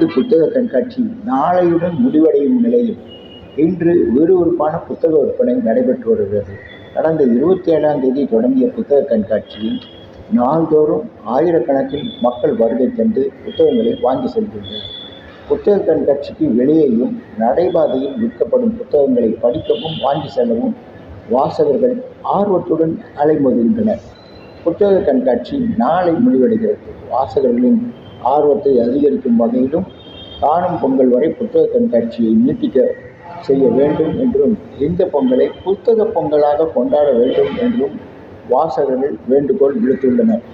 எட்டு புத்தக கண்காட்சி நாளையுடன் முடிவடையும் நிலையில் இன்று விறுவிறுப்பான புத்தக விற்பனை நடைபெற்று வருகிறது. கடந்த இருபத்தி ஏழாம் தேதி தொடங்கிய புத்தக கண்காட்சியில் நாள்தோறும் ஆயிரக்கணக்கில் மக்கள் வருகை தந்து புத்தகங்களை வாங்கி செல்கின்றனர். புத்தக கண்காட்சிக்கு வெளியேயும் நடைபாதையில் விற்கப்படும் புத்தகங்களை படிக்கவும் வாங்கி செல்லவும் வாசகர்கள் ஆர்வத்துடன் அலைமோதுகின்றனர். புத்தக கண்காட்சி நாளை முடிவடைகிறது. வாசகர்களின் ஆர்வத்தை அதிகரிக்கும் வகையிலும் காணும் பொங்கல் வரை புத்தக கண்காட்சியை நீட்டிக்க செய்ய வேண்டும் என்றும் இந்த பொங்கலை புத்தக பொங்கலாக கொண்டாட வேண்டும் என்றும் வாசகர்கள் வேண்டுகோள் விடுத்துள்ளனர்.